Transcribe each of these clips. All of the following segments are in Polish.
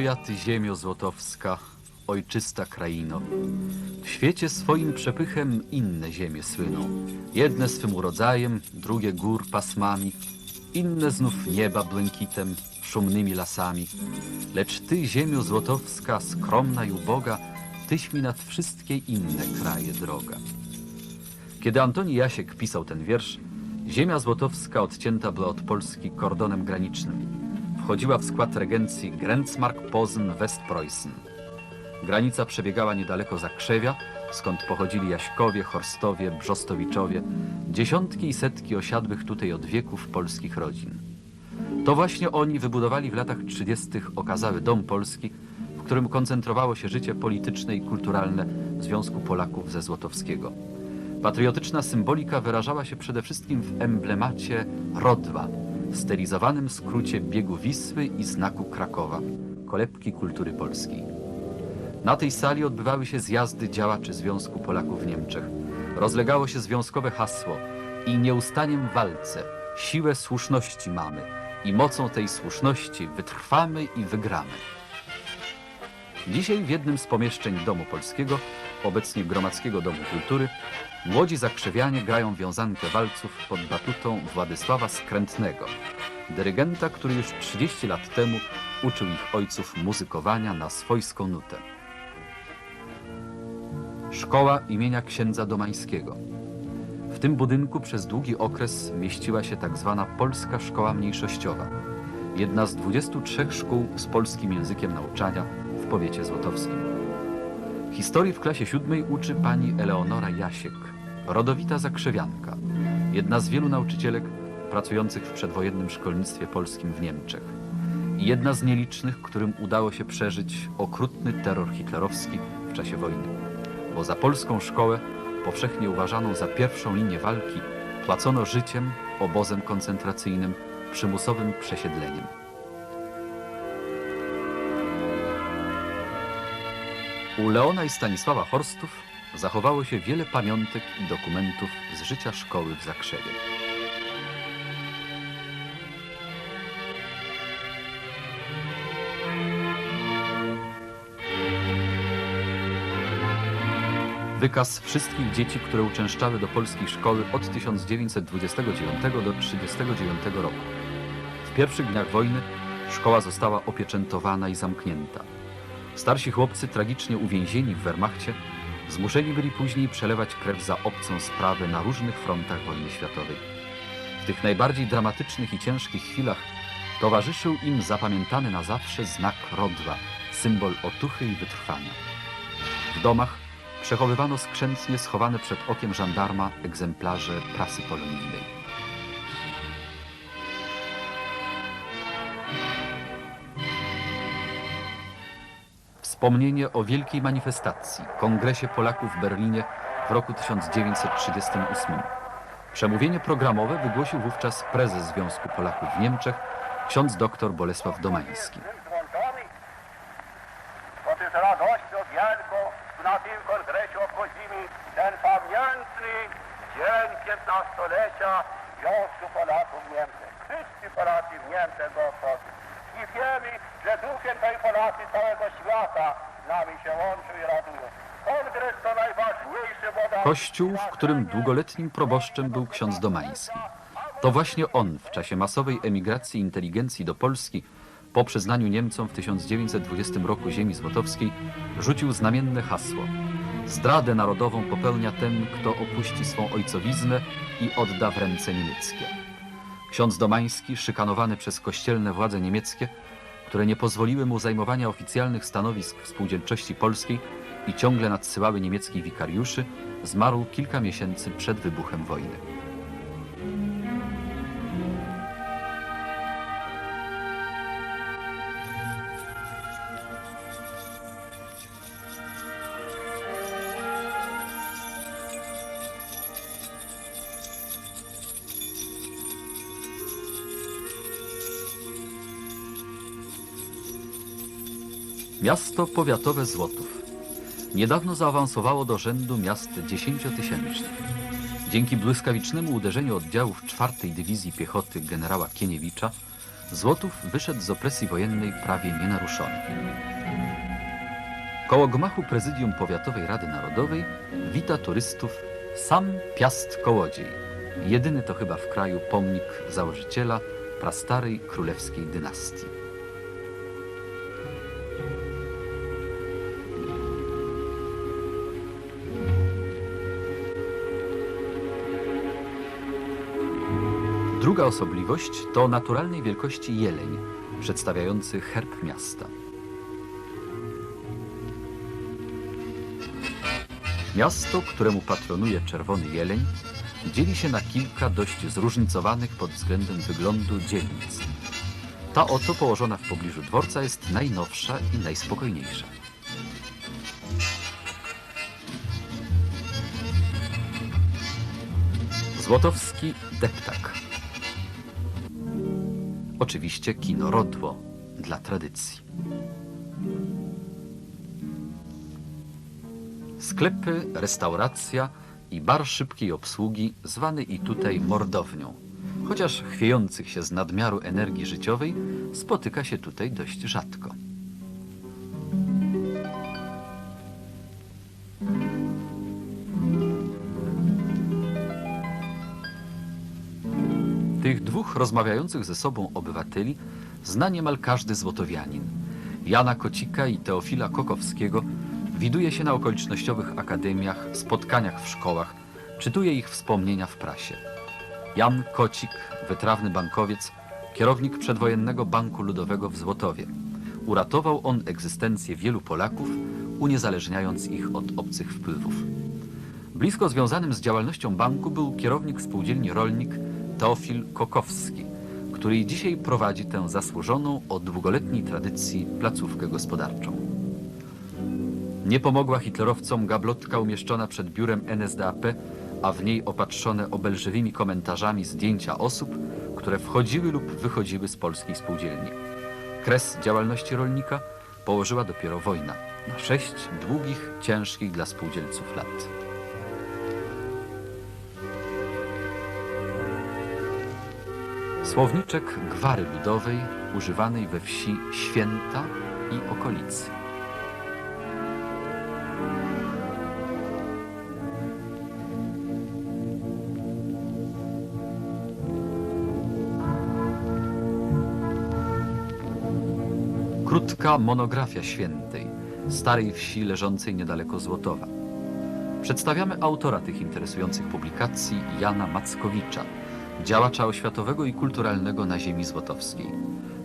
Moja ty ziemio złotowska, ojczysta kraino. W świecie swoim przepychem inne ziemie słyną. Jedne swym urodzajem, drugie gór pasmami, inne znów nieba błękitem, szumnymi lasami. Lecz ty, ziemio złotowska, skromna i uboga, tyś mi nad wszystkie inne kraje droga. Kiedy Antoni Jasiek pisał ten wiersz, ziemia złotowska odcięta była od Polski kordonem granicznym. Wchodziła w skład regencji Grenzmark-Posen-Westpreußen. Granica przebiegała niedaleko Zakrzewia, skąd pochodzili Jaśkowie, Horstowie, Brzostowiczowie, dziesiątki i setki osiadłych tutaj od wieków polskich rodzin. To właśnie oni wybudowali w latach 30. okazały Dom Polski, w którym koncentrowało się życie polityczne i kulturalne Związku Polaków ze Złotowskiego. Patriotyczna symbolika wyrażała się przede wszystkim w emblemacie Rodwa, stylizowanym skrócie biegu Wisły i znaku Krakowa, kolebki kultury polskiej. Na tej sali odbywały się zjazdy działaczy Związku Polaków w Niemczech. Rozlegało się związkowe hasło i nieustaniem w walce siłę słuszności mamy i mocą tej słuszności wytrwamy i wygramy. Dzisiaj w jednym z pomieszczeń Domu Polskiego, obecnie Gromadzkiego Domu Kultury, młodzi zakrzewianie grają wiązankę walców pod batutą Władysława Skrętnego, dyrygenta, który już 30 lat temu uczył ich ojców muzykowania na swojską nutę. Szkoła imienia księdza Domańskiego. W tym budynku przez długi okres mieściła się tak zwana Polska Szkoła Mniejszościowa, jedna z 23 szkół z polskim językiem nauczania powiecie złotowskim. Historii w klasie siódmej uczy pani Eleonora Jasiek, rodowita zakrzewianka, jedna z wielu nauczycielek pracujących w przedwojennym szkolnictwie polskim w Niemczech i jedna z nielicznych, którym udało się przeżyć okrutny terror hitlerowski w czasie wojny. Bo za polską szkołę, powszechnie uważaną za pierwszą linię walki, płacono życiem, obozem koncentracyjnym, przymusowym przesiedleniem. U Leona i Stanisława Horstów zachowało się wiele pamiątek i dokumentów z życia szkoły w Zakrzewie. Wykaz wszystkich dzieci, które uczęszczały do polskiej szkoły od 1929 do 1939 roku. W pierwszych dniach wojny szkoła została opieczętowana i zamknięta. Starsi chłopcy, tragicznie uwięzieni w Wehrmachcie, zmuszeni byli później przelewać krew za obcą sprawę na różnych frontach wojny światowej. W tych najbardziej dramatycznych i ciężkich chwilach towarzyszył im zapamiętany na zawsze znak Rodwa, symbol otuchy i wytrwania. W domach przechowywano skrzętnie schowane przed okiem żandarma egzemplarze prasy polonijnej. Wspomnienie o wielkiej manifestacji, Kongresie Polaków w Berlinie w roku 1938. Przemówienie programowe wygłosił wówczas prezes Związku Polaków w Niemczech, ksiądz dr Bolesław Domański. z radością na tym kongresie obchodzimy ten pamiętny dzień 15-lecia Związku Polaków w Niemczech. Wszyscy Polacy w Niemczech go obchodzą. I wiemy, że duchem tej Polacy całego świata z nami się łączą i radują. Kongres to najważniejszy model... Kościół, w którym długoletnim proboszczem był ksiądz Domański. To właśnie on w czasie masowej emigracji inteligencji do Polski po przyznaniu Niemcom w 1920 roku ziemi złotowskiej rzucił znamienne hasło. Zdradę narodową popełnia ten, kto opuści swą ojcowiznę i odda w ręce niemieckie. Ksiądz Domański, szykanowany przez kościelne władze niemieckie, które nie pozwoliły mu zajmowania oficjalnych stanowisk w spółdzielczości polskiej i ciągle nadsyłały niemieckich wikariuszy, zmarł kilka miesięcy przed wybuchem wojny. Miasto powiatowe Złotów. Niedawno zaawansowało do rzędu miast dziesięciotysięcznych. Dzięki błyskawicznemu uderzeniu oddziałów czwartej Dywizji Piechoty generała Kieniewicza Złotów wyszedł z opresji wojennej prawie nienaruszony. Koło gmachu Prezydium Powiatowej Rady Narodowej wita turystów sam Piast Kołodziej. Jedyny to chyba w kraju pomnik założyciela prastarej królewskiej dynastii. Druga osobliwość to naturalnej wielkości jeleń, przedstawiający herb miasta. Miasto, któremu patronuje czerwony jeleń, dzieli się na kilka dość zróżnicowanych pod względem wyglądu dzielnic. Ta oto położona w pobliżu dworca jest najnowsza i najspokojniejsza. Złotowski deptak. Oczywiście kino Rodło dla tradycji. Sklepy, restauracja i bar szybkiej obsługi zwany i tutaj mordownią. Chociaż chwiejących się z nadmiaru energii życiowej spotyka się tutaj dość rzadko. Dwóch rozmawiających ze sobą obywateli zna niemal każdy złotowianin. Jana Kocika i Teofila Kokowskiego widuje się na okolicznościowych akademiach, spotkaniach w szkołach, czytuje ich wspomnienia w prasie. Jan Kocik, wytrawny bankowiec, kierownik przedwojennego Banku Ludowego w Złotowie. Uratował on egzystencję wielu Polaków, uniezależniając ich od obcych wpływów. Blisko związanym z działalnością banku był kierownik spółdzielni Rolnik Teofil Kokowski, który dzisiaj prowadzi tę zasłużoną o długoletniej tradycji placówkę gospodarczą. Nie pomogła hitlerowcom gablotka umieszczona przed biurem NSDAP, a w niej opatrzone obelżywymi komentarzami zdjęcia osób, które wchodziły lub wychodziły z polskiej spółdzielni. Kres działalności rolnika położyła dopiero wojna na sześć długich, ciężkich dla spółdzielców lat. Słowniczek gwary ludowej używanej we wsi Święta i okolicy. Krótka monografia świętej, starej wsi leżącej niedaleko Złotowa. Przedstawiamy autora tych interesujących publikacji, Jana Mackowicza, działacza oświatowego i kulturalnego na ziemi złotowskiej.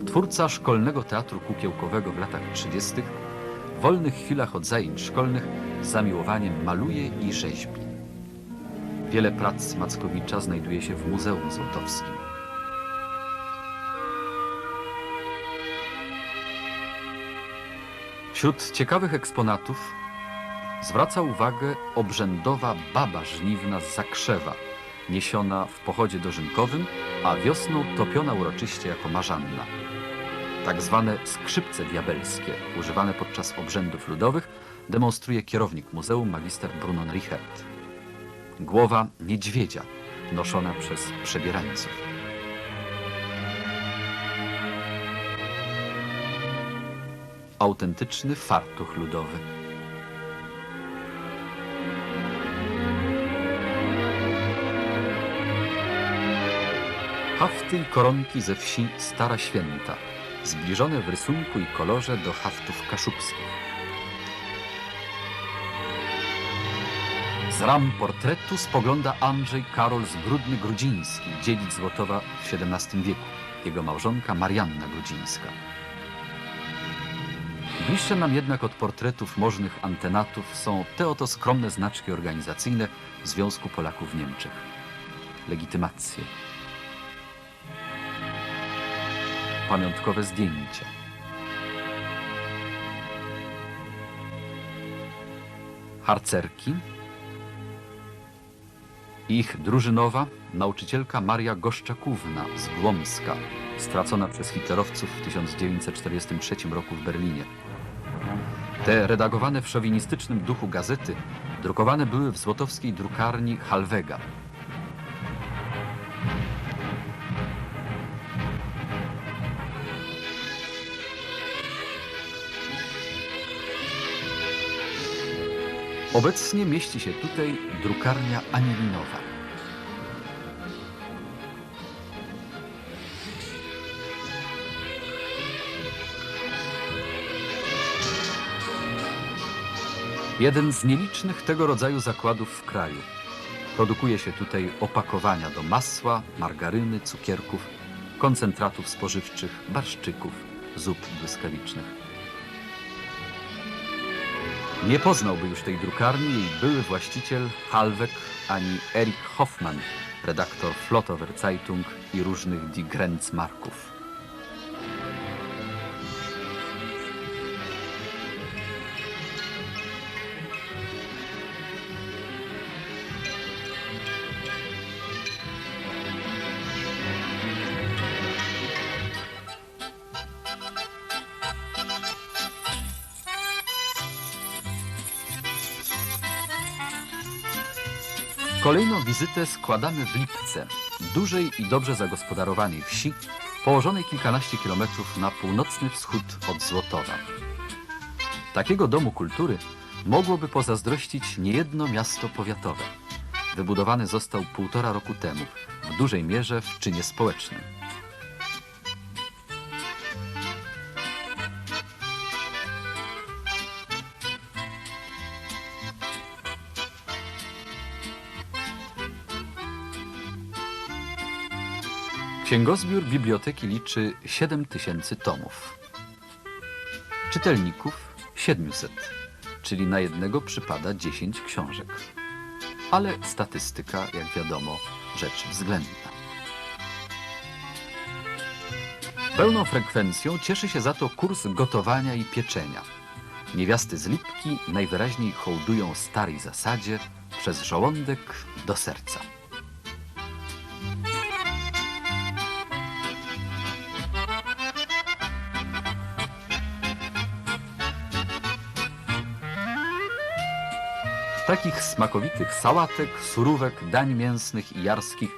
Twórca szkolnego teatru kukiełkowego w latach 30. w wolnych chwilach od zajęć szkolnych z zamiłowaniem maluje i rzeźbi. Wiele prac Mackowicza znajduje się w Muzeum Złotowskim. Wśród ciekawych eksponatów zwraca uwagę obrzędowa baba żniwna z Zakrzewa, niesiona w pochodzie dożynkowym, a wiosną topiona uroczyście jako marzanna. Tak zwane skrzypce diabelskie, używane podczas obrzędów ludowych, demonstruje kierownik muzeum magister Brunon Richert. Głowa niedźwiedzia, noszona przez przebierańców. Autentyczny fartuch ludowy. Hafty i koronki ze wsi Stara Święta, zbliżone w rysunku i kolorze do haftów kaszubskich. Z ram portretu spogląda Andrzej Karol Zbrudny-Grudziński, dziedzic Złotowa w XVII wieku. Jego małżonka Marianna Grudzińska. Bliższe nam jednak od portretów możnych antenatów są te oto skromne znaczki organizacyjne Związku Polaków w Niemczech. Legitymacje. Pamiątkowe zdjęcia. Harcerki. Ich drużynowa, nauczycielka Maria Goszczakówna z Głomska, stracona przez hitlerowców w 1943 roku w Berlinie. Te redagowane w szowinistycznym duchu gazety drukowane były w złotowskiej drukarni Halwega. Obecnie mieści się tutaj drukarnia Anielinowa. Jeden z nielicznych tego rodzaju zakładów w kraju. Produkuje się tutaj opakowania do masła, margaryny, cukierków, koncentratów spożywczych, barszczyków, zup błyskawicznych. Nie poznałby już tej drukarni jej były właściciel Halwek ani Erik Hoffmann, redaktor Flotower Zeitung i różnych Die Grenzmarków. Kolejną wizytę składamy w Lipce, dużej i dobrze zagospodarowanej wsi, położonej kilkanaście kilometrów na północny wschód od Złotowa. Takiego domu kultury mogłoby pozazdrościć niejedno miasto powiatowe. Wybudowany został półtora roku temu, w dużej mierze w czynie społecznym. Księgozbiór biblioteki liczy 7 tysięcy tomów. Czytelników 700, czyli na jednego przypada 10 książek. Ale statystyka, jak wiadomo, rzecz względna. Pełną frekwencją cieszy się za to kurs gotowania i pieczenia. Niewiasty z Lipki najwyraźniej hołdują starej zasadzie przez żołądek do serca. Takich smakowitych sałatek, surówek, dań mięsnych i jarskich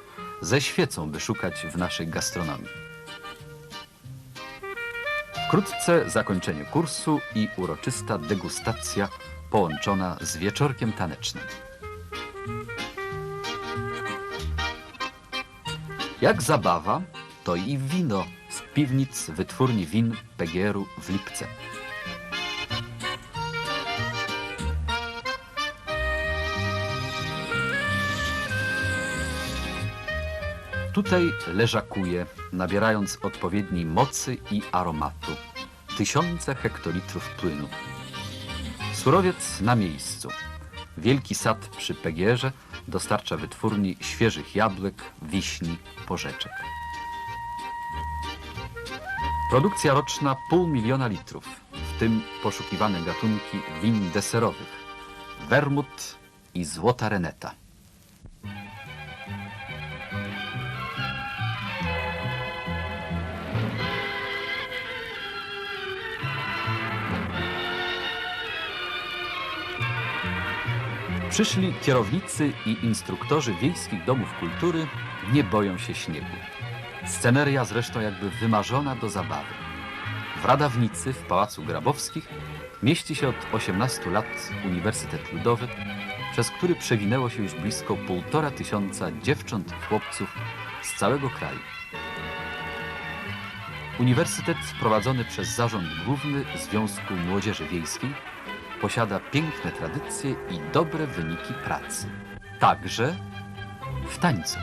ze świecą by szukać w naszej gastronomii. Wkrótce zakończenie kursu i uroczysta degustacja połączona z wieczorkiem tanecznym. Jak zabawa, to i wino z piwnic wytwórni win Pegieru w Lipce. Tutaj leżakuje, nabierając odpowiedniej mocy i aromatu, tysiące hektolitrów płynu. Surowiec na miejscu. Wielki sad przy Pegierze dostarcza wytwórni świeżych jabłek, wiśni, porzeczek. Produkcja roczna pół miliona litrów, w tym poszukiwane gatunki win deserowych, wermut i złota reneta. Przyszli kierownicy i instruktorzy wiejskich domów kultury nie boją się śniegu. Sceneria zresztą jakby wymarzona do zabawy. W Radawnicy w Pałacu Grabowskich mieści się od 18 lat Uniwersytet Ludowy, przez który przewinęło się już blisko półtora tysiąca dziewcząt i chłopców z całego kraju. Uniwersytet prowadzony przez Zarząd Główny Związku Młodzieży Wiejskiej posiada piękne tradycje i dobre wyniki pracy. Także w tańcu.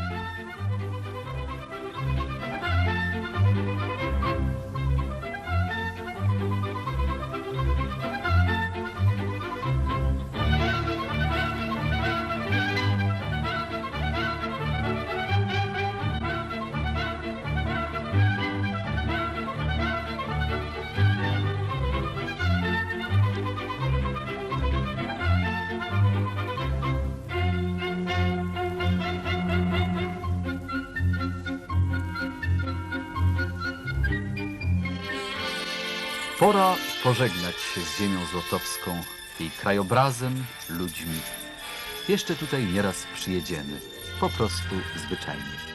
Pora pożegnać się z ziemią złotowską, jej krajobrazem, ludźmi. Jeszcze tutaj nieraz przyjedziemy, po prostu zwyczajnie.